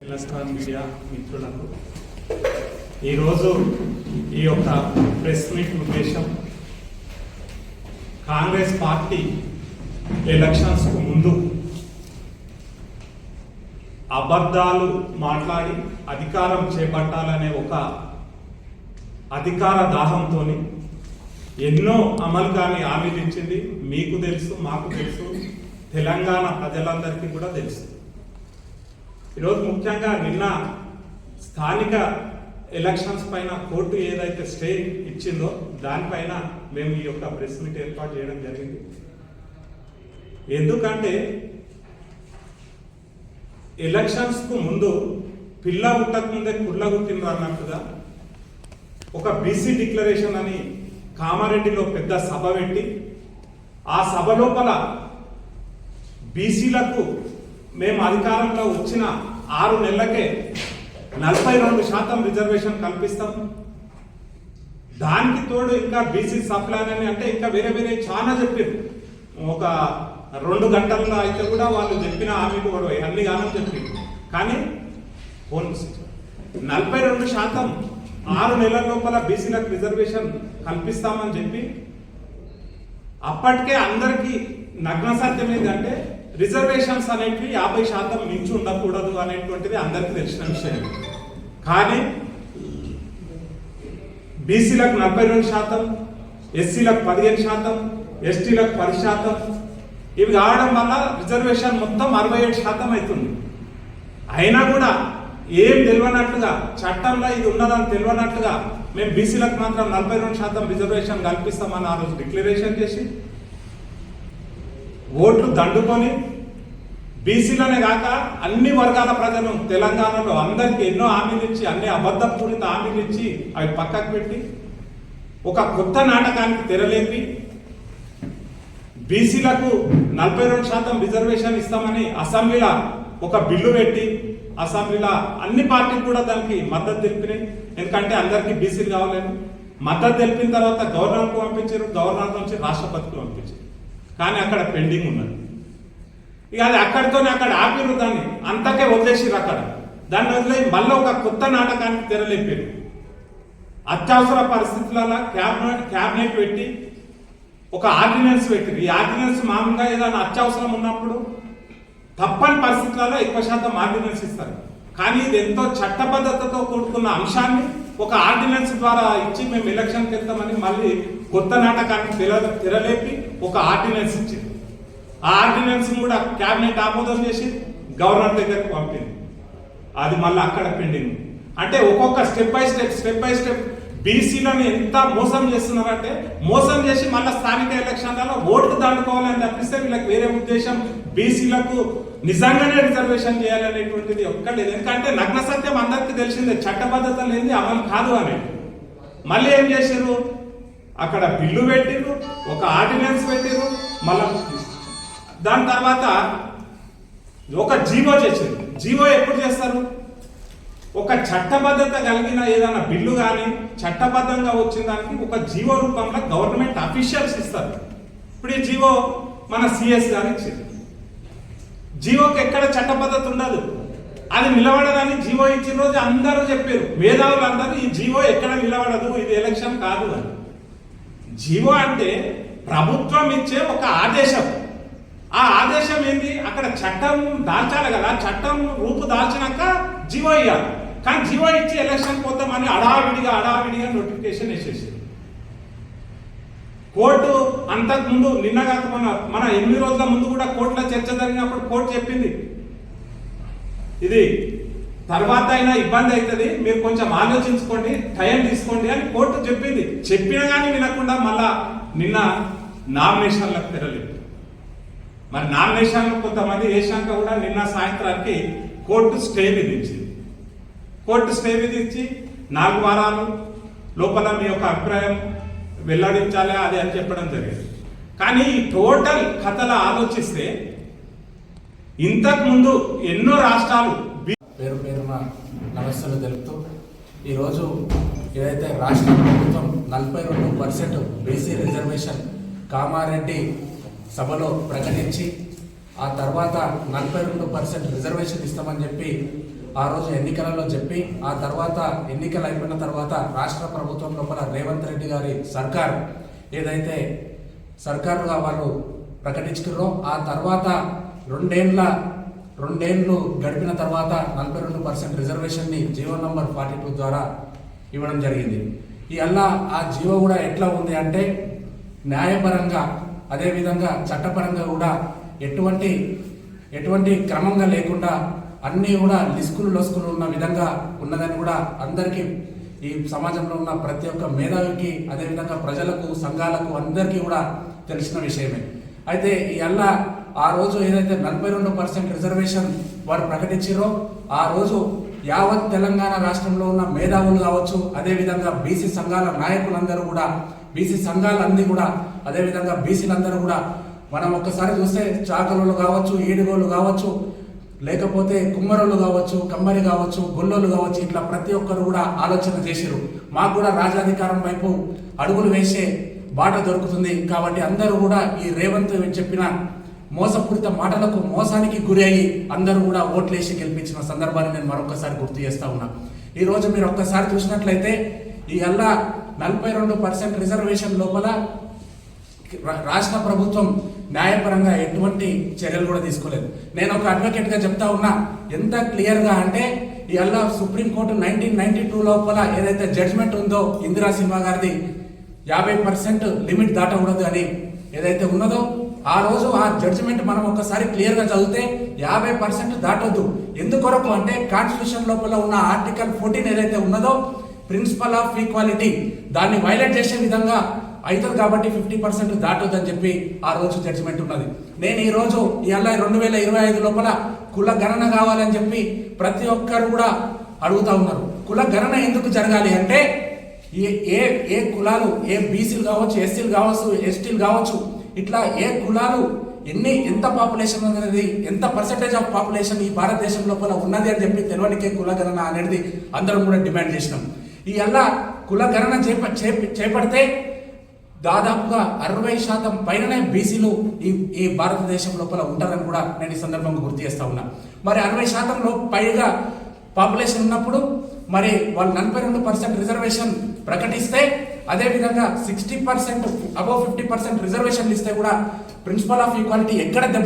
నమస్కారం మీడియా మిత్రులకు ఈరోజు ఈ యొక్క ప్రెస్ మీట్ ఉద్దేశం కాంగ్రెస్ పార్టీ ఎలక్షన్స్కు ముందు అబద్ధాలు మాట్లాడి అధికారం చేపట్టాలనే ఒక అధికార దాహంతో ఎన్నో అమలు కాని హామీలు ఇచ్చింది మీకు తెలుసు మాకు తెలుసు తెలంగాణ ప్రజలందరికీ కూడా తెలుసు. ఈరోజు ముఖ్యంగా నిన్న స్థానిక ఎలక్షన్స్ పైన కోర్టు ఏదైతే స్టే ఇచ్చిందో దానిపైన మేము ఈ యొక్క ప్రెస్ మీట్ ఏర్పాటు చేయడం జరిగింది. ఎందుకంటే ఎలక్షన్స్కు ముందు పిల్ల పుట్టక కుళ్ళ గుట్టిండ్రు అన్నట్టుగా ఒక బీసీ డిక్లరేషన్ అని కామారెడ్డిలో పెద్ద సభ పెట్టి ఆ సభ లోపల బీసీలకు మేము అధికారంలో వచ్చిన ఆరు నెలలకే నలభై రెండు శాతం రిజర్వేషన్ కల్పిస్తాం. దానికి తోడు ఇంకా బీసీ సప్లాన్ అని అంటే ఇంకా వేరే వేరే చాలా చెప్పారు ఒక రెండు గంటల్లో అయితే కూడా వాళ్ళు చెప్పిన హామీలు కూడా అన్ని గానం చెప్పింది కానీ ఫోన్ నలభై రెండు శాతం ఆరు నెలల లోపల బీసీలకు రిజర్వేషన్ కల్పిస్తామని చెప్పి అప్పటికే అందరికీ నగ్న సత్యం ఏంటంటే రిజర్వేషన్స్ అనేటివి యాభై శాతం మించి ఉండకూడదు అనేటువంటిది అందరికీ తెలిసిన విషయం. కానీ బీసీలకు నలభై రెండు శాతం ఎస్సీలకు పదిహేను శాతం ఎస్టీలకు పది శాతం ఇవి కావడం వల్ల రిజర్వేషన్ మొత్తం అరవై ఏడు శాతం అవుతుంది. అయినా కూడా ఏం తెలియనట్లుగా చట్టంలో ఇది ఉన్నదని తెలియనట్లుగా మేము బీసీలకు మాత్రం నలభై రెండు శాతం రిజర్వేషన్ కల్పిస్తామని ఆ రోజు డిక్లరేషన్ చేసి ఓట్లు దండుకొని బీసీలనే కాక అన్ని వర్గాల ప్రజలు తెలంగాణలో అందరికీ ఎన్నో హామీలు ఇచ్చి అన్ని అబద్ధపూరిత హామీలు ఇచ్చి అవి పక్కకు పెట్టి ఒక కొత్త నాటకానికి తెరలేపి బీసీలకు నలభై రెండు శాతం రిజర్వేషన్ ఇస్తామని అసెంబ్లీలో ఒక బిల్లు పెట్టి అసెంబ్లీలో అన్ని పార్టీలు కూడా దానికి మద్దతు తెలిపినాయి. ఎందుకంటే అందరికీ బీసీలు కావాలని మద్దతు తెలిపిన తర్వాత గవర్నర్కు పంపించారు గవర్నర్ నుంచి రాష్ట్రపతికి పంపించారు. కానీ అక్కడ పెండింగ్ ఉన్నది. ఇక అది అక్కడితోనే అక్కడ ఆపిరు దాన్ని. అంతకే వదిలేసిరు అక్కడ. దాన్ని వదిలే మళ్ళీ ఒక కొత్త నాటకానికి తెరలేపారు. అత్యవసర పరిస్థితులలో క్యాబినెట్ క్యాబినెట్ పెట్టి ఒక ఆర్డినెన్స్ పెట్టిరు ఈ ఆర్డినెన్స్ మామూలుగా ఏదైనా అత్యవసరం ఉన్నప్పుడు తప్పని పరిస్థితులలో ఎక్కువ శాతం ఆర్డినెన్స్ ఇస్తారు. కానీ ఇది ఎంతో చట్టబద్ధతతో కూడుకున్న అంశాన్ని ఒక ఆర్డినెన్స్ ద్వారా ఇచ్చి మేము ఎలక్షన్కి వెళ్తామని మళ్ళీ కొత్త నాటకాన్ని తెర తెరలేపి ఒక ఆర్డినెన్స్ ఇచ్చింది. ఆ ఆర్డినెన్స్ కూడా క్యాబినెట్ ఆమోదం చేసి గవర్నర్ దగ్గరకు పంపింది. అది మళ్ళీ అక్కడ పెండింగ్. అంటే ఒక్కొక్క step by step step by step బీసీలను ఎంత మోసం చేస్తున్నారంటే మోసం చేసి మళ్ళీ స్థానిక ఎలక్షన్లలో ఓట్లు దాడుకోవాలని తప్పిస్తే వీళ్ళకి వేరే ఉద్దేశం బీసీలకు నిజంగానే రిజర్వేషన్ చేయాలనేటువంటిది ఒక్కలేదు ఎందుకంటే నగ్న సత్యం అందరికీ తెలిసిందే చట్టబద్ధత లేని అమలు కాదు అని మళ్ళీ ఏం చేశారు? అక్కడ బిల్లు పెట్టిరు ఒక ఆర్డినెన్స్ పెట్టిరు మళ్ళా దాని తర్వాత ఒక జీవో చేసింది. జీవో ఎప్పుడు చేస్తారు? ఒక చట్టబద్ధత కలిగిన ఏదైనా బిల్లు కానీ చట్టబద్ధంగా వచ్చిన దానికి ఒక జీవో రూపంలో గవర్నమెంట్ అఫీషియల్స్ ఇస్తారు. ఇప్పుడు ఈ జీవో మన సిఎస్ గారు ఇచ్చింది. జీవోకి ఎక్కడ చట్టబద్ధత ఉండదు. అది నిలబడదని జీవో ఇచ్చిన రోజు అందరూ చెప్పారు. మేధావులు అందరూ ఈ జీవో ఎక్కడ నిలబడదు ఇది ఎలక్షన్ కాదు అని. జీవో అంటే ప్రభుత్వం ఇచ్చే ఒక ఆదేశం. ఆ ఆదేశం ఏంటి అక్కడ చట్టం దాల్చాలి కదా. చట్టం రూపు దాల్చినాక జీవో ఇవ్వాలి కానీ జీవో ఇచ్చి ఎలక్షన్ పోతామని అడావిడిగా అడావిడిగా నోటిఫికేషన్ వేసేసి. కోర్టు అంతకుముందు నిన్న కాక మన మన ఎనిమిది రోజుల ముందు కూడా కోర్టులో చర్చ జరిగినప్పుడు కోర్టు చెప్పింది. ఇది తర్వాత అయినా ఇబ్బంది అవుతుంది మీరు కొంచెం ఆలోచించుకోండి టైం తీసుకోండి అని కోర్టు చెప్పింది. చెప్పినా కానీ వినకుండా మళ్ళా నిన్న నామినేషన్లకు తెరలేదు. మరి నామినేషన్లు కొంతమంది వేశాక కూడా నిన్న సాయంత్రానికి కోర్టు స్టే విధించింది కోర్టు స్టే విధించి నాలుగు వారాలు లోపల మీ యొక్క అభిప్రాయం వెల్లడించాలి అది అని చెప్పడం జరిగింది. కానీ ఈ టోటల్ కథలు ఆలోచిస్తే ఇంతకు ముందు ఎన్నో రాష్ట్రాలు పేరు పేరున నమస్సులు తెలుపుతూ ఈరోజు ఏదైతే రాష్ట్ర ప్రభుత్వం నలభై రెండు పర్సెంట్ బీసీ రిజర్వేషన్ కామారెడ్డి సభలో ప్రకటించి ఆ తర్వాత నలభై రెండు పర్సెంట్ రిజర్వేషన్ ఇస్తామని చెప్పి ఆ రోజు ఎన్నికలలో చెప్పి ఆ తర్వాత ఎన్నికలు అయిపోయిన తర్వాత రాష్ట్ర ప్రభుత్వం లోపల రేవంత్ రెడ్డి గారి సర్కార్ ఏదైతే సర్కారుగా వాళ్ళు ప్రకటించుకున్నారో ఆ తర్వాత రెండేండ్ల రెండేళ్ళు గడిపిన తర్వాత నలభై రెండు పర్సెంట్ రిజర్వేషన్ని జీవో నంబర్ ఫార్టీ టూ ద్వారా ఇవ్వడం జరిగింది. ఈ అల్లా ఆ జీవో కూడా ఎట్లా ఉంది అంటే న్యాయపరంగా అదేవిధంగా చట్టపరంగా కూడా ఎటువంటి ఎటువంటి క్రమంగా లేకుండా అన్నీ కూడా లిస్కులు లొస్కులు ఉన్న విధంగా ఉన్నదని కూడా అందరికీ ఈ సమాజంలో ఉన్న ప్రతి ఒక్క మేధావికి అదేవిధంగా ప్రజలకు సంఘాలకు అందరికీ కూడా తెలిసిన విషయమే. అయితే ఈ అల్లా ఆ రోజు ఏదైతే నలభై రెండు పర్సెంట్ రిజర్వేషన్ వారు ప్రకటించారో ఆ రోజు యావత్ తెలంగాణ రాష్ట్రంలో ఉన్న మేధావులు కావచ్చు అదేవిధంగా బీసీ సంఘాల నాయకులందరూ కూడా బీసీ సంఘాలన్నీ కూడా అదేవిధంగా బీసీలందరూ కూడా మనం ఒక్కసారి చూస్తే చాకలోళ్ళు కావచ్చు ఈడుగోళ్ళు కావచ్చు లేకపోతే కుమ్మరోళ్ళు కావచ్చు కమ్మరి కావచ్చు గొల్లోళ్ళు కావచ్చు ఇట్లా ప్రతి ఒక్కరు కూడా ఆలోచన చేశారు మాకు కూడా రాజాధికారం వైపు అడుగులు వేసే బాట దొరుకుతుంది. కాబట్టి అందరూ కూడా ఈ రేవంత్ చెప్పిన మోసపూరిత మాటలకు మోసానికి గురి అయ్యి అందరూ కూడా ఓట్లేసి గెలిపించిన సందర్భాన్ని నేను మరొకసారి గుర్తు చేస్తా ఉన్నా. ఈరోజు మీరు ఒక్కసారి చూసినట్లయితే ఈ అల్లా నలభై రెండు పర్సెంట్ రిజర్వేషన్ లోపల రాష్ట్ర ప్రభుత్వం న్యాయపరంగా ఎటువంటి చర్యలు కూడా తీసుకోలేదు. నేను ఒక అడ్వకేట్గా చెప్తా ఉన్నా ఎంత క్లియర్గా అంటే ఈ అల్లా supreme court nineteen ninety two లోపల ఏదైతే జడ్జ్మెంట్ ఉందో ఇందిరా సినిమా గారిది యాభై పర్సెంట్ లిమిట్ దాటకూడదు అని ఏదైతే ఉన్నదో ఆ రోజు ఆ జడ్జిమెంట్ మనం ఒకసారి క్లియర్గా చదివితే యాభై పర్సెంట్ దాటొద్దు. ఎందుకొరకు అంటే కాన్స్టిట్యూషన్ లోపల ఉన్న ఆర్టికల్ ఫోర్టీన్ ఏదైతే ఉన్నదో ప్రిన్సిపల్ ఆఫ్ ఈక్వాలిటీ దాన్ని వైలేట్ చేసే విధంగా అవుతుంది కాబట్టి ఫిఫ్టీ పర్సెంట్ దాటొద్దని అని చెప్పి ఆ రోజు జడ్జిమెంట్ ఉన్నది. నేను ఈ రోజు ఇవాళ రెండు వేల ఇరవై ఐదు లోపల కుల గణన కావాలని చెప్పి ప్రతి ఒక్కరు కూడా అడుగుతా ఉన్నారు. కుల గణన ఎందుకు జరగాలి అంటే ఏ ఏ ఏ కులాలు ఏ బీసీలు కావచ్చు ఎస్సీలు కావచ్చు ఎస్టీలు కావచ్చు ఇట్లా ఏ కులాలు ఎన్ని ఎంత పాపులేషన్ అనేది ఎంత పర్సెంటేజ్ ఆఫ్ పాపులేషన్ ఈ భారతదేశం లోపల ఉన్నది అని చెప్పి తెలవనికే కుల గణన అనేది అందరం కూడా డిమాండ్ చేసినాం. ఈ అల్లా కుల గణన చేప చేప- చేపడితే దాదాపుగా అరవై శాతం పైననే బీసీలు ఈ ఈ భారతదేశం లోపల ఉంటారని కూడా నేను ఈ సందర్భంగా గుర్తు చేస్తా ఉన్నా. మరి అరవై శాతంలో పైగా పాపులేషన్ ఉన్నప్పుడు మరి వాళ్ళు నలభై రెండు పర్సెంట్ రిజర్వేషన్ ప్రకటిస్తే అదే విధంగా sixty percent above fifty percent రిజర్వేషన్లు ఇస్తే కూడా ప్రిన్సిపల్ ఆఫ్ ఈక్వాలిటీ ఎక్కడ దెబ్బ